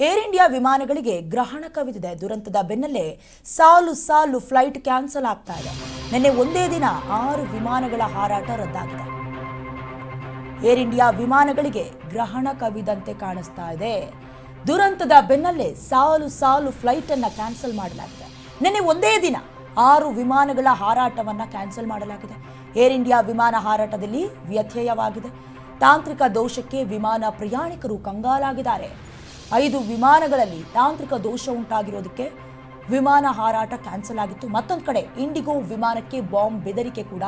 Air India ವಿಮಾನಗಳಿಗೆ ಗ್ರಹಣ ಕವಿದಿದೆ. ದುರಂತದ ಬೆನ್ನಲ್ಲೇ ಸಾಲು ಸಾಲು ಫ್ಲೈಟ್ ಕ್ಯಾನ್ಸಲ್ ಆಗ್ತಾ ಇದೆ. ನಿನ್ನೆ ಒಂದೇ ದಿನ ಆರು ವಿಮಾನಗಳ ಹಾರಾಟ ರದ್ದಾಗಿದೆ. ಏರ್ ಇಂಡಿಯಾ ವಿಮಾನಗಳಿಗೆ ಗ್ರಹಣ ಕವಿದಂತೆ ಕಾಣಿಸ್ತಾ ಇದೆ. ದುರಂತದ ಬೆನ್ನಲ್ಲೇ ಸಾಲು ಸಾಲು ಫ್ಲೈಟ್ ಅನ್ನ ಕ್ಯಾನ್ಸಲ್ ಮಾಡಲಾಗಿದೆ. ನಿನ್ನೆ ಒಂದೇ ದಿನ ಆರು ವಿಮಾನಗಳ ಹಾರಾಟವನ್ನ ಕ್ಯಾನ್ಸಲ್ ಮಾಡಲಾಗಿದೆ. ಏರ್ ಇಂಡಿಯಾ ವಿಮಾನ ಹಾರಾಟದಲ್ಲಿ ವ್ಯತ್ಯಯವಾಗಿದೆ ತಾಂತ್ರಿಕ ದೋಷಕ್ಕೆ ವಿಮಾನ ಪ್ರಯಾಣಿಕರು ಕಂಗಾಲಾಗಿದ್ದಾರೆ. ಐದು ವಿಮಾನಗಳಲ್ಲಿ ತಾಂತ್ರಿಕ ದೋಷ ಉಂಟಾಗಿರೋದಕ್ಕೆ ವಿಮಾನ ಹಾರಾಟ ಕ್ಯಾನ್ಸಲ್ ಆಗಿತ್ತು. ಮತ್ತೊಂದು ಕಡೆ ಇಂಡಿಗೋ ವಿಮಾನಕ್ಕೆ ಬಾಂಬ್ ಬೆದರಿಕೆ ಕೂಡ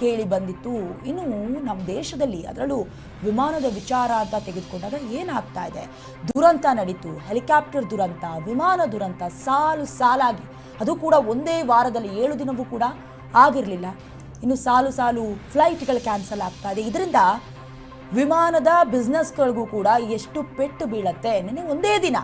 ಕೇಳಿ ಬಂದಿತ್ತು. ಇನ್ನು ನಮ್ಮ ದೇಶದಲ್ಲಿ ಅದರಲ್ಲೂ ವಿಮಾನದ ವಿಚಾರ ಅಂತ ತೆಗೆದುಕೊಂಡಾಗ ಏನಾಗ್ತಾ ಇದೆ? ದುರಂತ ನಡೀತು. ಹೆಲಿಕಾಪ್ಟರ್ ದುರಂತ, ವಿಮಾನ ದುರಂತ, ಸಾಲು ಸಾಲಾಗಿ. ಅದು ಕೂಡ ಒಂದೇ ವಾರದಲ್ಲಿ ಏಳು ದಿನವೂ ಕೂಡ ಆಗಿರಲಿಲ್ಲ. ಇನ್ನು ಸಾಲು ಸಾಲು ಫ್ಲೈಟ್ಗಳು ಕ್ಯಾನ್ಸಲ್ ಆಗ್ತಾ ಇದೆ. ಇದರಿಂದ ವಿಮಾನದ ಬಿಸ್ನೆಸ್ಗಳಿಗೂ ಕೂಡ ಎಷ್ಟು ಪೆಟ್ಟು ಬೀಳತ್ತೆ? ನಿನ್ನೆ ಒಂದೇ ದಿನ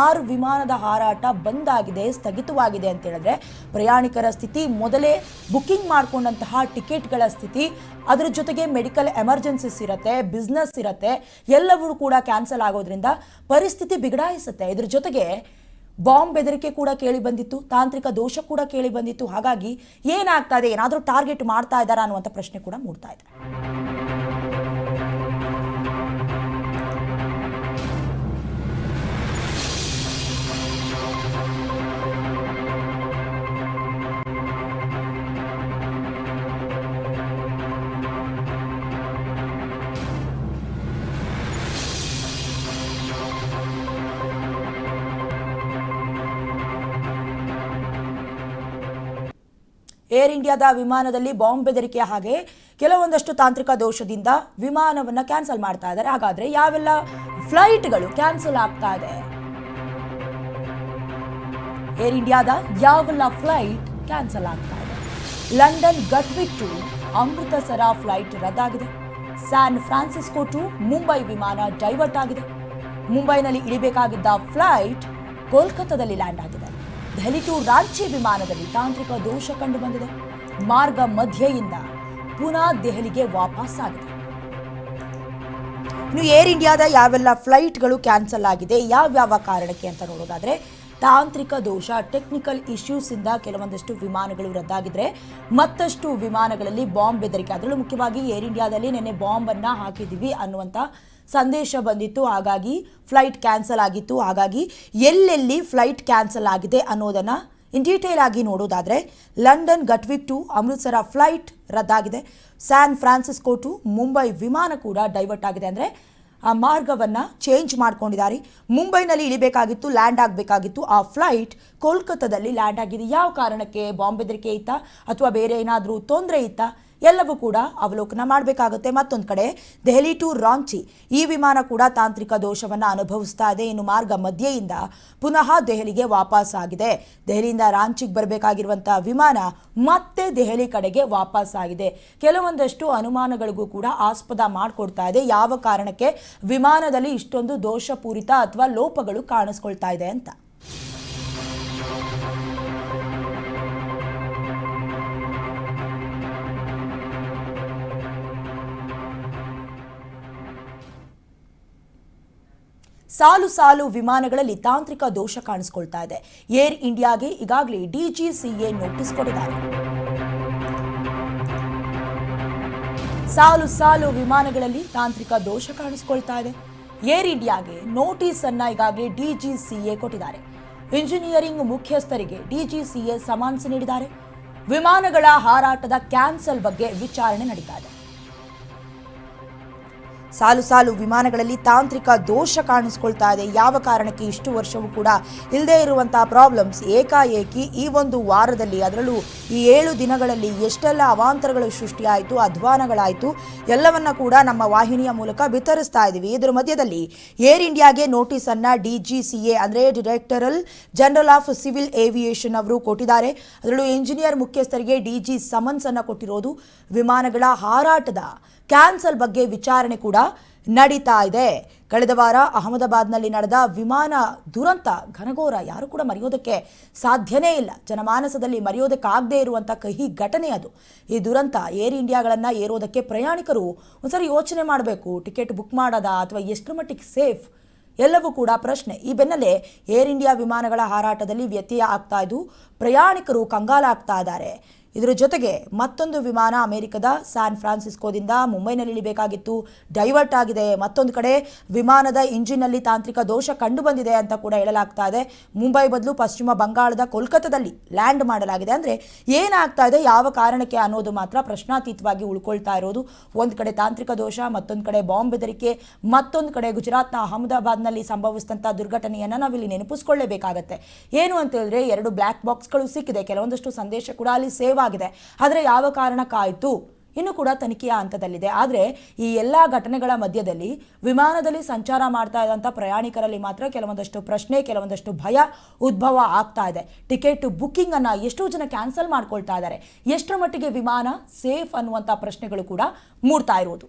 ಆರು ವಿಮಾನದ ಹಾರಾಟ ಬಂದಾಗಿದೆ, ಸ್ಥಗಿತವಾಗಿದೆ ಅಂತ ಹೇಳಿದ್ರೆ ಪ್ರಯಾಣಿಕರ ಸ್ಥಿತಿ ಮೊದಲೇ ಬುಕ್ಕಿಂಗ್ ಮಾಡಿಕೊಂಡಂತಹ ಟಿಕೆಟ್ಗಳ ಸ್ಥಿತಿ, ಅದರ ಜೊತೆಗೆ ಮೆಡಿಕಲ್ ಎಮರ್ಜೆನ್ಸಿಸ್ ಇರುತ್ತೆ, ಬಿಸ್ನೆಸ್ ಇರುತ್ತೆ, ಎಲ್ಲವೂ ಕೂಡ ಕ್ಯಾನ್ಸಲ್ ಆಗೋದ್ರಿಂದ ಪರಿಸ್ಥಿತಿ ಬಿಗಡಾಯಿಸುತ್ತೆ. ಇದ್ರ ಜೊತೆಗೆ ಬಾಂಬ್ ಬೆದರಿಕೆ ಕೂಡ ಕೇಳಿ ಬಂದಿತ್ತು, ತಾಂತ್ರಿಕ ದೋಷ ಕೂಡ ಕೇಳಿ ಬಂದಿತ್ತು. ಹಾಗಾಗಿ ಏನಾಗ್ತಾ ಇದೆ? ಏನಾದರೂ ಟಾರ್ಗೆಟ್ ಮಾಡ್ತಾ ಇದ್ದಾರಾ ಅನ್ನುವಂಥ ಪ್ರಶ್ನೆ ಕೂಡ ಮೂಡ್ತಾ ಇದೆ. ಏರ್ ಇಂಡಿಯಾದ ವಿಮಾನದಲ್ಲಿ ಬಾಂಬ್ ಬೆದರಿಕೆ ಹಾಗೆ ಕೆಲವೊಂದಷ್ಟು ತಾಂತ್ರಿಕ ದೋಷದಿಂದ ವಿಮಾನವನ್ನು ಕ್ಯಾನ್ಸಲ್ ಮಾಡ್ತಾ ಇದ್ದಾರೆ. ಹಾಗಾದರೆ ಯಾವೆಲ್ಲ ಫ್ಲೈಟ್ಗಳು ಕ್ಯಾನ್ಸಲ್ ಆಗ್ತಾ ಇದೆ? ಏರ್ ಇಂಡಿಯಾದ ಯಾವೆಲ್ಲ ಫ್ಲೈಟ್ ಕ್ಯಾನ್ಸಲ್ ಆಗ್ತಾ ಇದೆ? London Gatwick to Amritsar flight ರದ್ದಾಗಿದೆ. San Francisco to Mumbai ವಿಮಾನ ಡೈವರ್ಟ್ ಆಗಿದೆ. ಮುಂಬೈನಲ್ಲಿ ಇಳಿಬೇಕಾಗಿದ್ದ ಫ್ಲೈಟ್ ಕೋಲ್ಕತ್ತಾದಲ್ಲಿ ಲ್ಯಾಂಡ್ ಆಗಿದೆ. ದೆಹಲಿ ಟು ರಾಂಚಿ ವಿಮಾನದಲ್ಲಿ ತಾಂತ್ರಿಕ ದೋಷ ಕಂಡು ಬಂದಿದೆ ಮಾರ್ಗ ಮಧ್ಯೆಯಿಂದ ಪುನಃ ದೆಹಲಿಗೆ ವಾಪಸ್ ಆಗಿದೆ. ಇನ್ನು ಏರ್ ಇಂಡಿಯಾದ ಯಾವೆಲ್ಲ ಫ್ಲೈಟ್ಗಳು ಕ್ಯಾನ್ಸಲ್ ಆಗಿದೆ, ಯಾವ್ಯಾವ ಕಾರಣಕ್ಕೆ ಅಂತ ನೋಡೋದಾದ್ರೆ ತಾಂತ್ರಿಕ ದೋಷ ಟೆಕ್ನಿಕಲ್ ಇಶ್ಯೂಸ್ ಇಂದ ಕೆಲವೊಂದಷ್ಟು ವಿಮಾನಗಳು ರದ್ದಾಗಿದ್ರೆ ಮತ್ತಷ್ಟು ವಿಮಾನಗಳಲ್ಲಿ ಬಾಂಬ್ ಬೆದರಿಕೆ. ಅದರಲ್ಲೂ ಮುಖ್ಯವಾಗಿ ಏರ್ ಇಂಡಿಯಾದಲ್ಲಿ ನಿನ್ನೆ ಬಾಂಬ್ ಅನ್ನ ಹಾಕಿದ್ದೀವಿ ಅನ್ನುವಂಥ ಸಂದೇಶ ಬಂದಿತ್ತು. ಹಾಗಾಗಿ ಫ್ಲೈಟ್ ಕ್ಯಾನ್ಸಲ್ ಆಗಿತ್ತು. ಹಾಗಾಗಿ ಎಲ್ಲೆಲ್ಲಿ ಫ್ಲೈಟ್ ಕ್ಯಾನ್ಸಲ್ ಆಗಿದೆ ಅನ್ನೋದನ್ನ ಇನ್ ಡೀಟೇಲ್ ಆಗಿ ನೋಡೋದಾದ್ರೆ London Gatwick to Amritsar flight ರದ್ದಾಗಿದೆ. San Francisco to Mumbai ವಿಮಾನ ಕೂಡ ಡೈವರ್ಟ್ ಆಗಿದೆ. ಅಂದರೆ ಆ ಮಾರ್ಗವನ್ನು ಚೇಂಜ್ ಮಾಡ್ಕೊಂಡಿದ್ದಾರೆ. ಮುಂಬೈನಲ್ಲಿ ಇಳಿಬೇಕಾಗಿತ್ತು ಲ್ಯಾಂಡ್ ಆಗಬೇಕಾಗಿತ್ತು. ಆ ಫ್ಲೈಟ್ ಕೋಲ್ಕತ್ತಾದಲ್ಲಿ ಲ್ಯಾಂಡ್ ಆಗಿದೆ. ಯಾವ ಕಾರಣಕ್ಕೆ? ಬಾಂಬ್ ಬೆದರಿಕೆ ಇತ್ತಾ? ಅಥವಾ ಬೇರೆ ಏನಾದರೂ ತೊಂದರೆ ಇತ್ತಾ? ಎಲ್ಲವೂ ಕೂಡ ಅವಲೋಕನ ಮಾಡಬೇಕಾಗುತ್ತೆ. ಮತ್ತೊಂದು ಕಡೆ, ದೆಹಲಿ ಟು ರಾಂಚಿ, ಈ ವಿಮಾನ ಕೂಡ ತಾಂತ್ರಿಕ ದೋಷವನ್ನು ಅನುಭವಿಸ್ತಾ ಇದೆ. ಇನ್ನು ಮಾರ್ಗ ಮಧ್ಯೆಯಿಂದ ಪುನಃ ದೆಹಲಿಗೆ ವಾಪಸ್ ಆಗಿದೆ. ದೆಹಲಿಯಿಂದ ರಾಂಚಿಗೆ ಬರಬೇಕಾಗಿರುವಂಥ ವಿಮಾನ ಮತ್ತೆ ದೆಹಲಿ ಕಡೆಗೆ ವಾಪಸ್ ಆಗಿದೆ. ಕೆಲವೊಂದಷ್ಟು ಅನುಮಾನಗಳಿಗೂ ಕೂಡ ಆಸ್ಪದ ಮಾಡಿಕೊಡ್ತಾ ಇದೆ. ಯಾವ ಕಾರಣಕ್ಕೆ ವಿಮಾನದಲ್ಲಿ ಇಷ್ಟೊಂದು ದೋಷಪೂರಿತ ಅಥವಾ ಲೋಪಗಳು ಕಾಣಿಸ್ಕೊಳ್ತಾ ಇದೆ ಅಂತ. ಸಾಲು ಸಾಲು ವಿಮಾನಗಳಲ್ಲಿ ತಾಂತ್ರಿಕ ದೋಷ ಕಾಣಿಸ್ಕೊಳ್ತಾ ಇದೆ. ಏರ್ ಇಂಡಿಯಾಗೆ ಈಗಾಗಲೇ ಡಿಜಿಸಿಎ ನೋಟಿಸ್ ಕೊಟ್ಟಿದ್ದಾರೆ. ಸಾಲು ಸಾಲು ವಿಮಾನಗಳಲ್ಲಿ ತಾಂತ್ರಿಕ ದೋಷ ಕಾಣಿಸ್ಕೊಳ್ತಾ ಇದೆ. ಏರ್ ಇಂಡಿಯಾಗೆ ನೋಟಿಸ್ ಅನ್ನ ಈಗಾಗಲೇ ಡಿಜಿಸಿಎ ಕೊಟ್ಟಿದ್ದಾರೆ. ಇಂಜಿನಿಯರಿಂಗ್ ಮುಖ್ಯಸ್ಥರಿಗೆ ಡಿಜಿಸಿಎ ಸಮನ್ಸ್ ನೀಡಿದ್ದಾರೆ. ವಿಮಾನಗಳ ಹಾರಾಟದ ಕ್ಯಾನ್ಸಲ್ ಬಗ್ಗೆ ವಿಚಾರಣೆ ನಡೀತಾ ಇದೆ. ಸಾಲು ಸಾಲು ವಿಮಾನಗಳಲ್ಲಿ ತಾಂತ್ರಿಕ ದೋಷ ಕಾಣಿಸ್ಕೊಳ್ತಾ ಇದೆ. ಯಾವ ಕಾರಣಕ್ಕೆ ಇಷ್ಟು ವರ್ಷವೂ ಕೂಡ ಇಲ್ಲದೇ ಇರುವಂತಹ ಪ್ರಾಬ್ಲಮ್ಸ್ ಏಕಾಏಕಿ ಈ ಒಂದು ವಾರದಲ್ಲಿ, ಅದರಲ್ಲೂ ಈ ಏಳು ದಿನಗಳಲ್ಲಿ ಎಷ್ಟೆಲ್ಲ ಅವಾಂತರಗಳು ಸೃಷ್ಟಿಯಾಯಿತು, ಅಧ್ವಾನಗಳಾಯಿತು, ಎಲ್ಲವನ್ನ ಕೂಡ ನಮ್ಮ ವಾಹಿನಿಯ ಮೂಲಕ ವಿತರಿಸ್ತಾ ಇದ್ದೀವಿ. ಇದರ ಮಧ್ಯದಲ್ಲಿ ಏರ್ ಇಂಡಿಯಾಗೆ ನೋಟಿಸ್ ಅನ್ನ ಡಿ ಜಿ ಸಿ ಎ, ಅಂದರೆ directorate general of civil aviation ಅವರು ಕೊಟ್ಟಿದ್ದಾರೆ. ಅದರಲ್ಲೂ ಇಂಜಿನಿಯರ್ ಮುಖ್ಯಸ್ಥರಿಗೆ ಡಿಜಿ ಸಮನ್ಸ್ ಅನ್ನ ಕೊಟ್ಟಿರೋದು. ವಿಮಾನಗಳ ಹಾರಾಟದ ಕ್ಯಾನ್ಸಲ್ ಬಗ್ಗೆ ವಿಚಾರಣೆ ಕೂಡ ನಡೀತಾ ಇದೆ. ಕಳೆದ ವಾರ ಅಹಮದಾಬಾದ್ನಲ್ಲಿ ನಡೆದ ವಿಮಾನ ದುರಂತ ಘನಘೋರ, ಯಾರು ಕೂಡ ಮರೆಯೋದಕ್ಕೆ ಸಾಧ್ಯನೇ ಇಲ್ಲ. ಜನಮಾನಸದಲ್ಲಿ ಮರೆಯೋದಕ್ಕಾಗದೇ ಇರುವಂಥ ಕಹಿ ಘಟನೆ ಅದು. ಈ ದುರಂತ ಏರ್ ಇಂಡಿಯಾಗಳನ್ನು ಏರೋದಕ್ಕೆ ಪ್ರಯಾಣಿಕರು ಒಂದ್ಸರಿ ಯೋಚನೆ ಮಾಡಬೇಕು. ಟಿಕೆಟ್ ಬುಕ್ ಮಾಡೋದಾ ಅಥವಾ ಎಷ್ಟರ ಮಟ್ಟಿಗೆ ಸೇಫ್? ಎಲ್ಲವೂ ಕೂಡ ಪ್ರಶ್ನೆ. ಈ ಬೆನ್ನಲ್ಲೇ ಏರ್ ಇಂಡಿಯಾ ವಿಮಾನಗಳ ಹಾರಾಟದಲ್ಲಿ ವ್ಯತ್ಯಯ ಆಗ್ತಾ ಇದ್ದು ಪ್ರಯಾಣಿಕರು ಕಂಗಾಲಾಗ್ತಾ ಇದ್ದಾರೆ. ಇದರ ಜೊತೆಗೆ ಮತ್ತೊಂದು ವಿಮಾನ ಅಮೆರಿಕದ ಸ್ಯಾನ್ ಫ್ರಾನ್ಸಿಸ್ಕೋದಿಂದ ಮುಂಬೈನಲ್ಲಿ ಇಳಿಬೇಕಾಗಿತ್ತು. ಡೈವರ್ಟ್ ಆಗಿದೆ. ಮತ್ತೊಂದು ಕಡೆ ವಿಮಾನದ ಇಂಜಿನ್ನಲ್ಲಿ ತಾಂತ್ರಿಕ ದೋಷ ಕಂಡು ಬಂದಿದೆ ಅಂತ ಕೂಡ ಹೇಳಲಾಗ್ತಾ ಇದೆ. ಮುಂಬೈ ಬದಲು ಪಶ್ಚಿಮ ಬಂಗಾಳದ ಕೋಲ್ಕತ್ತಾದಲ್ಲಿ ಲ್ಯಾಂಡ್ ಮಾಡಲಾಗಿದೆ. ಅಂದರೆ ಏನಾಗ್ತಾ ಇದೆ, ಯಾವ ಕಾರಣಕ್ಕೆ ಅನ್ನೋದು ಮಾತ್ರ ಪ್ರಶ್ನಾತೀತವಾಗಿ ಉಳ್ಕೊಳ್ತಾ ಇರೋದು. ಒಂದು ಕಡೆ ತಾಂತ್ರಿಕ ದೋಷ, ಮತ್ತೊಂದು ಕಡೆ ಬಾಂಬ್ ಬೆದರಿಕೆ, ಮತ್ತೊಂದು ಕಡೆ ಗುಜರಾತ್ನ ಅಹಮದಾಬಾದ್ನಲ್ಲಿ ಸಂಭವಿಸಿದಂಥ ದುರ್ಘಟನೆಯನ್ನು ನಾವಿಲ್ಲಿ ನೆನಪಿಸ್ಕೊಳ್ಳೇಬೇಕಾಗತ್ತೆ. ಏನು ಅಂತ ಹೇಳಿದ್ರೆ ಎರಡು ಬ್ಲ್ಯಾಕ್ ಬಾಕ್ಸ್ಗಳು ಸಿಕ್ಕಿದೆ. ಕೆಲವೊಂದಷ್ಟು ಸಂದೇಶ ಕೂಡ ಅಲ್ಲಿ ಸೇವ್ ಆಗಿದೆ ಆದರೆ ಯಾವ ಕಾರಣಕ್ಕಾಯಿತು? ಇನ್ನು ಕೂಡ ತನಿಖೆಯ ಹಂತದಲ್ಲಿದೆ. ಆದರೆ ಈ ಎಲ್ಲ ಘಟನೆಗಳ ಮಧ್ಯದಲ್ಲಿ ವಿಮಾನದಲ್ಲಿ ಸಂಚಾರ ಮಾಡ್ತಾ ಇದ್ದಂಥ ಪ್ರಯಾಣಿಕರಲ್ಲಿ ಮಾತ್ರ ಕೆಲವೊಂದಷ್ಟು ಪ್ರಶ್ನೆ, ಕೆಲವೊಂದಷ್ಟು ಭಯ ಉದ್ಭವ ಆಗ್ತಾ ಇದೆ. ಟಿಕೆಟ್ ಬುಕ್ಕಿಂಗ್ ಅನ್ನ ಎಷ್ಟೋ ಜನ ಕ್ಯಾನ್ಸಲ್ ಮಾಡ್ಕೊಳ್ತಾ ಇದ್ದಾರೆ. ಎಷ್ಟರ ಮಟ್ಟಿಗೆ ವಿಮಾನ ಸೇಫ್ ಅನ್ನುವಂಥ ಪ್ರಶ್ನೆಗಳು ಕೂಡ ಮೂಡ್ತಾ ಇರೋದು